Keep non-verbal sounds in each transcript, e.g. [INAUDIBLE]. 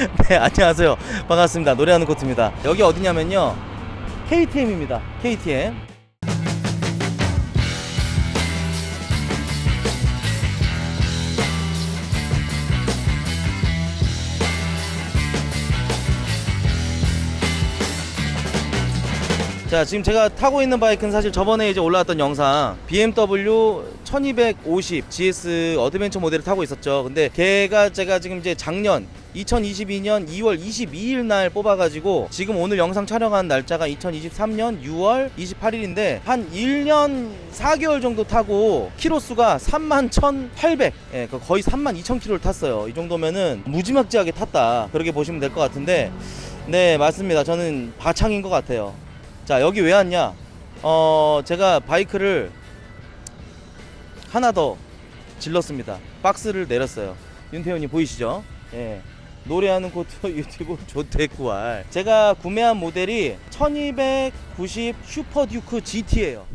[LAUGHS] 네, 안녕하세요. 반갑습니다. 노래하는 코트입니다. 여기 어디냐면요. KTM입니다. KTM. 자, 지금 제가 타고 있는 바이크는 사실 저번에 이제 올라왔던 영상 BMW 1250 GS 어드벤처 모델을 타고 있었죠. 근데 걔가 제가 지금 이제 작년 2022년 2월 22일 날 뽑아가지고 지금 오늘 영상 촬영한 날짜가 2023년 6월 28일인데 한 1년 4개월 정도 타고 키로수가 31,800 예, 그 거의 32,000km를 탔어요. 이 정도면은 무지막지하게 탔다. 그렇게 보시면 될 것 같은데 네 맞습니다. 저는 바창인 것 같아요. 자 여기 왜 왔냐? 어 제가 바이크를 하나 더 질렀습니다. 박스를 내렸어요. 윤태훈이 보이시죠? 예. 노래하는 코트 [LAUGHS] 유튜브 조태구알. 제가 구매한 모델이 1290 슈퍼 듀크 GT예요.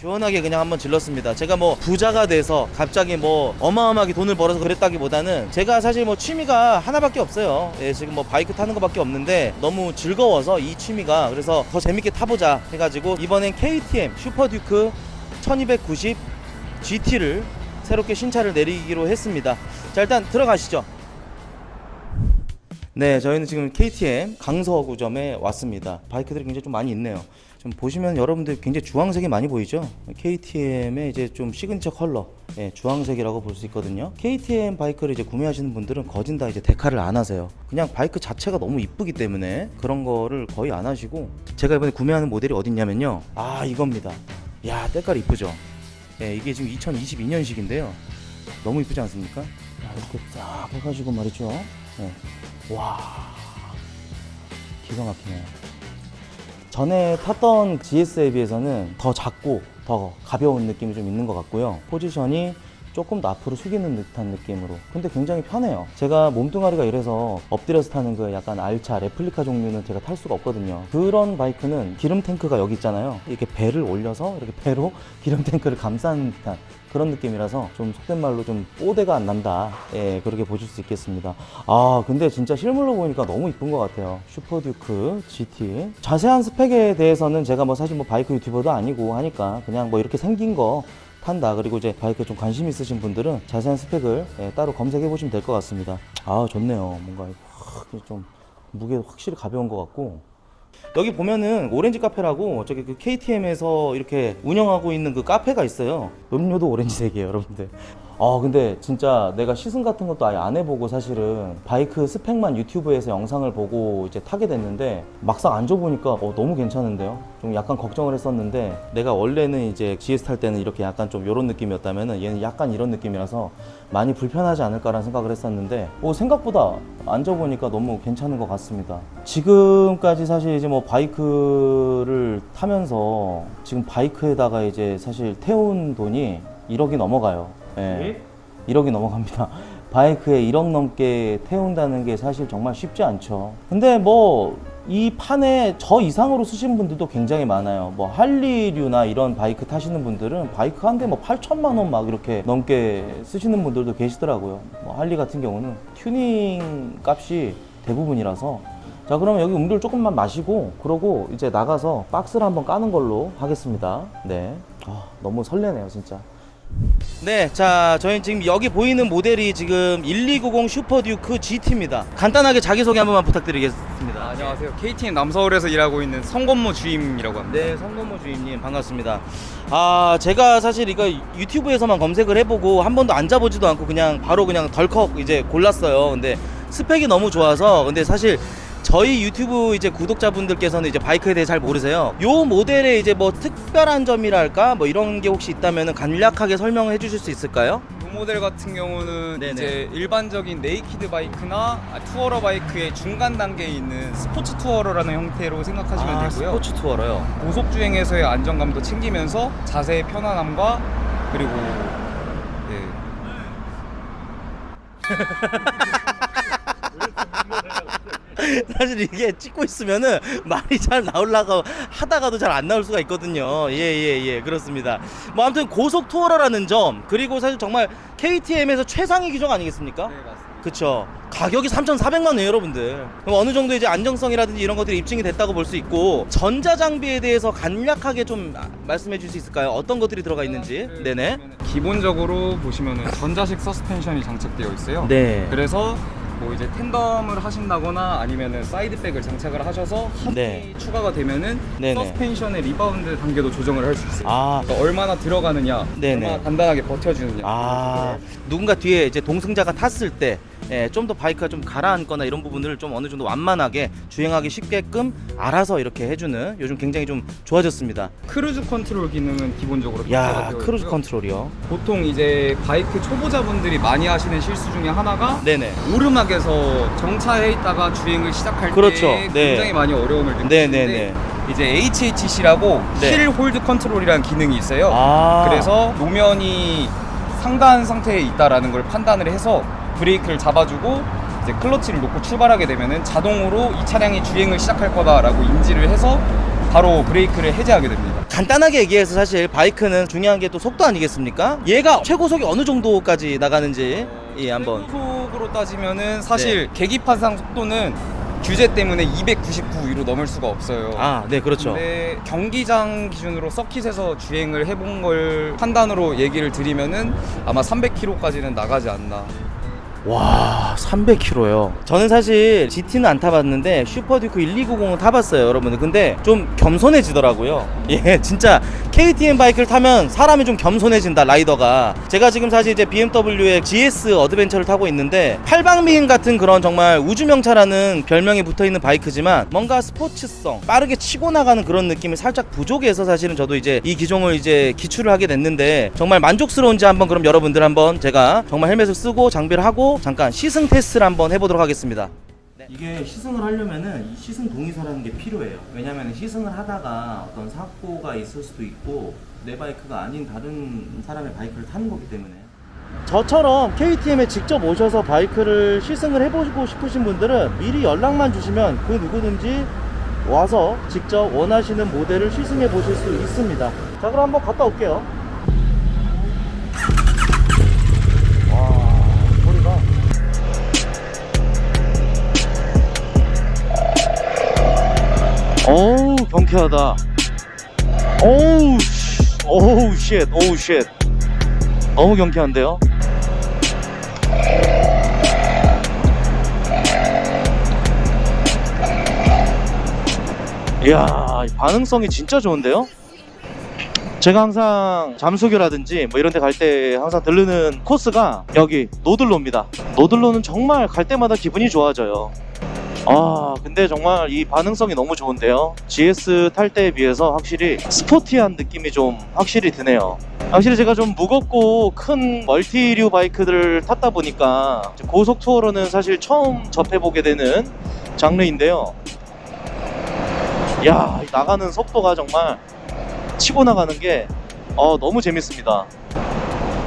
시원하게 그냥 한번 질렀습니다. 제가 뭐 부자가 돼서 갑자기 뭐 어마어마하게 돈을 벌어서 그랬다기보다는 제가 사실 뭐 취미가 하나밖에 없어요. 예, 지금 뭐 바이크 타는 것밖에 없는데 너무 즐거워서 이 취미가 그래서 더 재밌게 타보자 해가지고 이번엔 KTM 슈퍼듀크 1290 GT를 새롭게 신차를 내리기로 했습니다. 자 일단 들어가시죠. 네, 저희는 지금 KTM 강서구점에 왔습니다. 바이크들이 굉장히 좀 많이 있네요. 좀 보시면 여러분들 굉장히 주황색이 많이 보이죠? KTM의 이제 좀 시그니처 컬러, 예, 주황색이라고 볼 수 있거든요. KTM 바이크를 이제 구매하시는 분들은 거진 다 이제 데카를 안 하세요. 그냥 바이크 자체가 너무 이쁘기 때문에 그런 거를 거의 안 하시고 제가 이번에 구매하는 모델이 어딨냐면요. 아, 이겁니다. 야, 때깔 이쁘죠? 예, 이게 지금 2022년식인데요. 너무 이쁘지 않습니까? 야, 이렇게 싹 해가지고 말이죠. 예. 와 기가 막히네요 전에 탔던 GS에 비해서는 더 작고 더 가벼운 느낌이 좀 있는 것 같고요 포지션이 조금 더 앞으로 숙이는 듯한 느낌으로 근데 굉장히 편해요 제가 몸뚱아리가 이래서 엎드려서 타는 그 약간 알차 레플리카 종류는 제가 탈 수가 없거든요 그런 바이크는 기름 탱크가 여기 있잖아요 이렇게 배를 올려서 이렇게 배로 [LAUGHS] 기름 탱크를 감싸는 듯한 그런 느낌이라서 좀 속된 말로 좀 뽀대가 안 난다. 예, 그렇게 보실 수 있겠습니다. 아, 근데 진짜 실물로 보니까 너무 이쁜 것 같아요. 슈퍼듀크 GT. 자세한 스펙에 대해서는 제가 뭐 사실 뭐 바이크 유튜버도 아니고 하니까 그냥 뭐 이렇게 생긴 거 탄다. 그리고 이제 바이크에 좀 관심 있으신 분들은 자세한 스펙을 예, 따로 검색해 보시면 될 것 같습니다. 아, 좋네요. 뭔가 확좀 무게 확실히 가벼운 것 같고 여기 보면은 오렌지 카페라고 저기 그 KTM에서 이렇게 운영하고 있는 그 카페가 있어요. 음료도 오렌지색이에요, 여러분들. 아 근데 진짜 내가 시승 같은 것도 아예 안 해보고 사실은 바이크 스펙만 유튜브에서 영상을 보고 이제 타게 됐는데 막상 앉아보니까 어, 너무 괜찮은데요? 좀 약간 걱정을 했었는데 내가 원래는 이제 GS 탈 때는 이렇게 약간 좀 이런 느낌이었다면은 얘는 약간 이런 느낌이라서 많이 불편하지 않을까라는 생각을 했었는데 어, 생각보다 앉아보니까 너무 괜찮은 것 같습니다. 지금까지 사실 이제 뭐 바이크를 타면서 지금 바이크에다가 이제 사실 태운 돈이 1억이 넘어가요 예. 1억이 넘어갑니다. [LAUGHS] 바이크에 1억 넘게 태운다는 게 사실 정말 쉽지 않죠. 근데 뭐 이 판에 저 이상으로 쓰신 분들도 굉장히 많아요. 뭐 할리류나 이런 바이크 타시는 분들은 바이크 한 대 뭐 8천만 원 막 이렇게 넘게 쓰시는 분들도 계시더라고요. 뭐 할리 같은 경우는 튜닝 값이 대부분이라서 자 그러면 여기 음료를 조금만 마시고 그러고 이제 나가서 박스를 한번 까는 걸로 하겠습니다. 네. 아, 너무 설레네요 진짜. 네, 자, 저희는 지금 여기 보이는 모델이 지금 1290 슈퍼듀크 GT입니다. 간단하게 자기소개 한 번만 부탁드리겠습니다. 아, 안녕하세요. KTM 남서울에서 일하고 있는 성건모 주임이라고 합니다. 네, 성건모 주임님 반갑습니다. 아, 제가 사실 이거 유튜브에서만 검색을 해보고 한 번도 앉아보지도 않고 그냥 바로 그냥 덜컥 이제 골랐어요. 근데 스펙이 너무 좋아서 근데 사실 저희 유튜브 이제 구독자분들께서는 이제 바이크에 대해 잘 모르세요. 요 모델에 이제 뭐 특별한 점이랄까 뭐 이런 게 혹시 있다면 간략하게 설명을 해주실 수 있을까요? 이 모델 같은 경우는 네네. 이제 일반적인 네이키드 바이크나 아, 투어러 바이크의 중간 단계에 있는 스포츠 투어러라는 형태로 생각하시면 아, 되고요. 스포츠 투어로요. 고속 주행에서의 안정감도 챙기면서 자세의 편안함과 그리고 예, [LAUGHS] [LAUGHS] 사실 이게 찍고 있으면은 말이 잘 나오려고 하다가도 잘 안 나올 수가 있거든요. 예, 예, 예. 그렇습니다. 뭐 아무튼 고속 투어러라는 점, 그리고 사실 정말 KTM에서 최상위 기종 아니겠습니까? 네 맞습니다. 그쵸. 가격이 3,400만 원이에요, 여러분들. 그럼 어느 정도 이제 안정성이라든지 이런 것들이 입증이 됐다고 볼 수 있고 전자 장비에 대해서 간략하게 좀 아, 말씀해 줄 수 있을까요? 어떤 것들이 들어가 있는지. 네네. 기본적으로 보시면은 전자식 서스펜션이 장착되어 있어요. 네. 그래서 뭐 이제 텐덤을 하신다거나 아니면은 사이드백을 장착을 하셔서 홈이 네. 추가가 되면은 네네. 서스펜션의 리바운드 단계도 조정을 할 수 있어요. 아, 그러니까 얼마나 들어가느냐, 네네. 얼마나 단단하게 버텨주느냐. 아, 누군가 뒤에 이제 동승자가 탔을 때, 예, 좀 더 바이크가 좀 가라앉거나 이런 부분들을 좀 어느 정도 완만하게 주행하기 쉽게끔 알아서 이렇게 해주는 요즘 굉장히 좀 좋아졌습니다. 크루즈 컨트롤 기능은 기본적으로 야, 탑재가 되어 크루즈 있고요. 컨트롤이요. 보통 이제 바이크 초보자분들이 많이 하시는 실수 중에 하나가 네네. 오르막에서 정차해 있다가 주행을 시작할 그렇죠. 때 네. 굉장히 많이 어려움을. 느끼는데 이제 HHC라고 네. 힐 홀드 컨트롤이라는 기능이 있어요. 아, 그래서 노면이 상단 상태에 있다라는 걸 판단을 해서 브레이크를 잡아주고 이제 클러치를 놓고 출발하게 되면은 자동으로 이 차량이 주행을 시작할 거다라고 인지를 해서 바로 브레이크를 해제하게 됩니다. 간단하게 얘기해서 사실 바이크는 중요한 게 또 속도 아니겠습니까? 얘가 최고속이 어느 정도까지 나가는지 예, 한번. 속으로 따지면은 사실 계기판상 속도는 규제 때문에 299 위로 넘을 수가 없어요. 아, 네, 그렇죠. 근데 경기장 기준으로 서킷에서 주행을 해본 걸 판단으로 얘기를 드리면은 아마 300km까지는 나가지 않나. 와 300km요. 저는 사실 GT는 안 타봤는데 슈퍼듀크 1290은 타봤어요 여러분들. 근데 좀 겸손해지더라고요. [LAUGHS] 예 진짜 KTM 바이크를 타면 사람이 좀 겸손해진다 라이더가 제가 지금 사실 이제 BMW의 GS 어드벤처를 타고 있는데 팔방미인 같은 그런 정말 우주명차라는 별명이 붙어있는 바이크지만 뭔가 스포츠성 빠르게 치고 나가는 그런 느낌이 살짝 부족해서 사실은 저도 이제 이 기종을 이제 기출을 하게 됐는데 정말 만족스러운지 한번 그럼 여러분들 한번 제가 정말 헬멧을 쓰고 장비를 하고 잠깐 시승 테스트를 한번 해보도록 하겠습니다. 이게 시승을 하려면은 이 시승 동의서라는 게 필요해요. 왜냐면 시승을 하다가 어떤 사고가 있을 수도 있고 내 바이크가 아닌 다른 사람의 바이크를 타는 거기 때문에. 저처럼 KTM에 직접 오셔서 바이크를 시승을 해보고 싶으신 분들은 미리 연락만 주시면 그 누구든지 와서 직접 원하시는 모델을 시승해 보실 수 있습니다. 자, 그럼 한번 갔다 올게요. 어우, 경쾌하다. 어우, 씨. 어우, 쉣, 어우, 쉣. 너무 경쾌한데요? 이야, 이 반응성이 진짜 좋은데요? 제가 항상 잠수교라든지 뭐 이런 데 갈 때 항상 들르는 코스가 여기 노들로입니다. 노들로는 정말 갈 때마다 기분이 좋아져요. 아, 근데 정말 이 반응성이 너무 좋은데요. GS 탈 때에 비해서 확실히 스포티한 느낌이 좀 확실히 드네요. 확실히 제가 좀 무겁고 큰 멀티류 바이크들을 탔다 보니까 고속 투어로는 사실 처음 접해보게 되는 장르인데요. 야, 이 나가는 속도가 정말 치고 나가는 게 어, 너무 재밌습니다.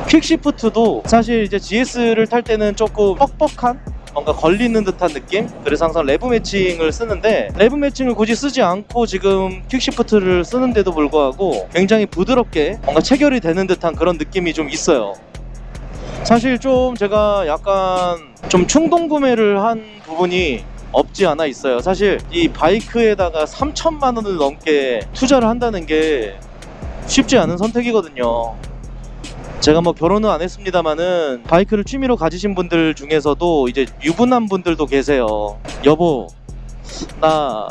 퀵시프트도 사실 이제 GS를 탈 때는 조금 뻑뻑한 뭔가 걸리는 듯한 느낌? 그래서 항상 레브 매칭을 쓰는데 레브 매칭을 굳이 쓰지 않고 지금 퀵시프트를 쓰는데도 불구하고 굉장히 부드럽게 뭔가 체결이 되는 듯한 그런 느낌이 좀 있어요. 사실 좀 제가 약간 좀 충동 구매를 한 부분이 없지 않아 있어요. 사실 이 바이크에다가 3천만 원을 넘게 투자를 한다는 게 쉽지 않은 선택이거든요. 제가 뭐 결혼은 안 했습니다만은 바이크를 취미로 가지신 분들 중에서도 이제 유부남 분들도 계세요. 여보, 나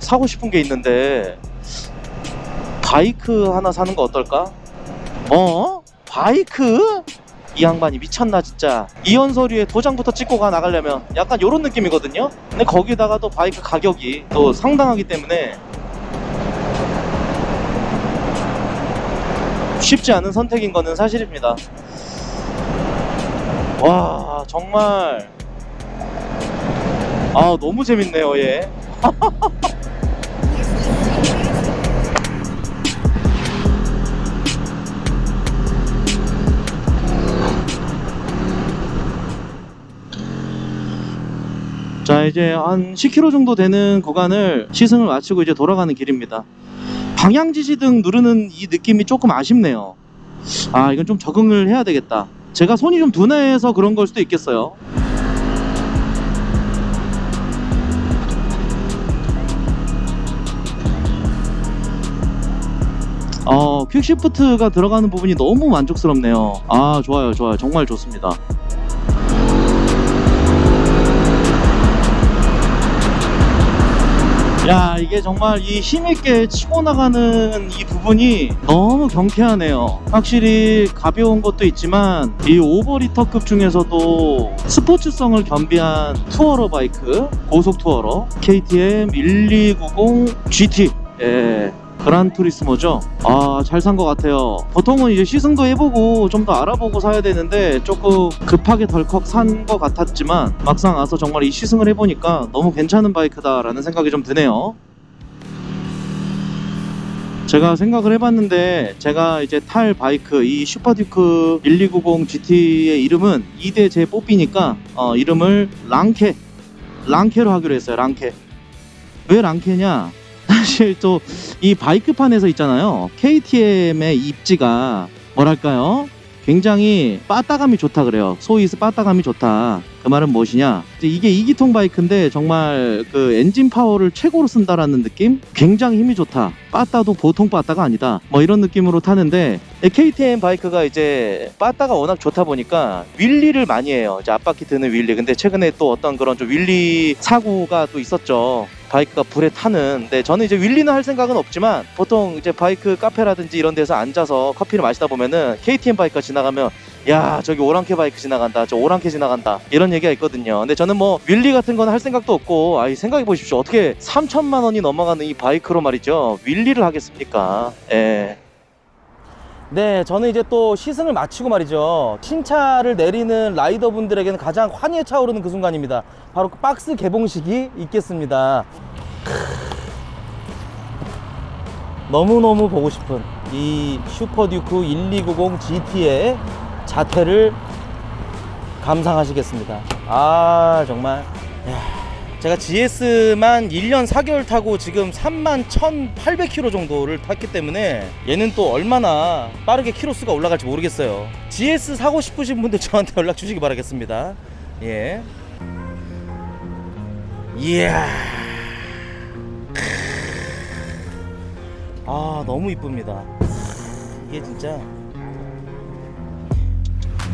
사고 싶은 게 있는데 바이크 하나 사는 거 어떨까? 어? 바이크? 이 양반이 미쳤나 진짜 이연 서류에 도장부터 찍고 가 나가려면 약간 요런 느낌이거든요 근데 거기다가 또 바이크 가격이 또 상당하기 때문에 쉽지 않은 선택인 거는 사실입니다. 와 정말. 아 너무 재밌네요 얘. [LAUGHS] 자 이제 한 10km 정도 되는 구간을 시승을 마치고 이제 돌아가는 길입니다. 방향 지시 등 누르는 이 느낌이 조금 아쉽네요. 아, 이건 좀 적응을 해야 되겠다. 제가 손이 좀 둔해서 그런 걸 수도 있겠어요. 어, 퀵시프트가 들어가는 부분이 너무 만족스럽네요. 아, 좋아요, 좋아요. 정말 좋습니다. 야, 이게 정말 이 힘있게 치고 나가는 이 부분이 너무 경쾌하네요. 확실히 가벼운 것도 있지만 이 오버리터급 중에서도 스포츠성을 겸비한 투어러 바이크, 고속 투어러 KTM 1290 GT. 예. 그란 투리스모죠. 아, 잘 산 것 같아요. 보통은 이제 시승도 해보고 좀 더 알아보고 사야 되는데 조금 급하게 덜컥 산 것 같았지만 막상 와서 정말 이 시승을 해보니까 너무 괜찮은 바이크다라는 생각이 좀 드네요. 제가 생각을 해봤는데 제가 이제 탈 바이크 이 슈퍼듀크 1290 GT의 이름은 2대 제 뽀삐니까 어, 이름을 랑케 랑케로 하기로 했어요 랑케 왜 랑케냐 사실 또 이 바이크판에서 있잖아요. KTM의 입지가 뭐랄까요? 굉장히 빠따감이 좋다 그래요. 소위 빠따감이 좋다. 그 말은 무엇이냐? 이게 2기통 바이크인데 정말 그 엔진 파워를 최고로 쓴다라는 느낌? 굉장히 힘이 좋다. 빠따도 보통 빠따가 아니다. 뭐 이런 느낌으로 타는데 KTM 바이크가 이제 빠따가 워낙 좋다 보니까 윌리를 많이 해요. 이제 앞바퀴 드는 윌리. 근데 최근에 또 어떤 그런 좀 윌리 사고가 또 있었죠 바이크가 불에 타는. 근데 저는 이제 윌리는 할 생각은 없지만 보통 이제 바이크 카페라든지 이런 데서 앉아서 커피를 마시다 보면은 KTM 바이크가 지나가면 야 저기 오랑캐 바이크 지나간다. 저 오랑캐 지나간다. 이런 얘기가 있거든요. 근데 저는 뭐 윌리 같은 건 할 생각도 없고 아이 생각해 보십시오. 어떻게 3천만 원이 넘어가는 이 바이크로 말이죠. 윌리를 하겠습니까? 예. 네, 저는 이제 또 시승을 마치고 말이죠. 신차를 내리는 라이더 분들에게는 가장 환희에 차오르는 그 순간입니다. 바로 그 박스 개봉식이 있겠습니다. 너무너무 보고 싶은 이 슈퍼듀크 1290 GT의 자태를 감상하시겠습니다. 아, 정말. 야. 제가 GS만 1년 4개월 타고 지금 3만 1,800km 정도를 탔기 때문에 얘는 또 얼마나 빠르게 키로수가 올라갈지 모르겠어요. GS 사고 싶으신 분들 저한테 연락 주시기 바라겠습니다. 예. 이야. 아, 너무 이쁩니다. 이게 진짜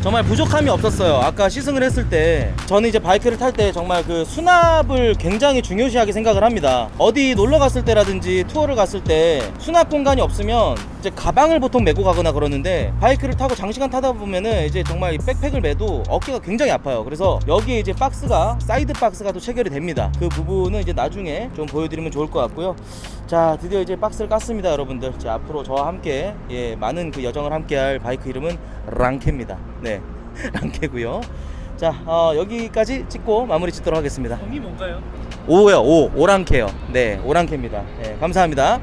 정말 부족함이 없었어요. 아까 시승을 했을 때 저는 이제 바이크를 탈 때 정말 그 수납을 굉장히 중요시하게 생각을 합니다. 어디 놀러 갔을 때라든지 투어를 갔을 때 수납 공간이 없으면 이제 가방을 보통 메고 가거나 그러는데 바이크를 타고 장시간 타다 보면은 이제 정말 이 백팩을 메도 어깨가 굉장히 아파요. 그래서 여기에 이제 박스가 사이드 박스가 또 체결이 됩니다. 그 부분은 이제 나중에 좀 보여드리면 좋을 것 같고요. 자 드디어 이제 박스를 깠습니다 여러분들. 자 앞으로 저와 함께 예 많은 그 여정을 함께 할 바이크 이름은 랑케입니다. 네 [LAUGHS] 랑케고요. 자 어, 여기까지 찍고 마무리 짓도록 하겠습니다. 점이 뭔가요? 오요 오 오랑케요. 네 오랑케입니다. 네 감사합니다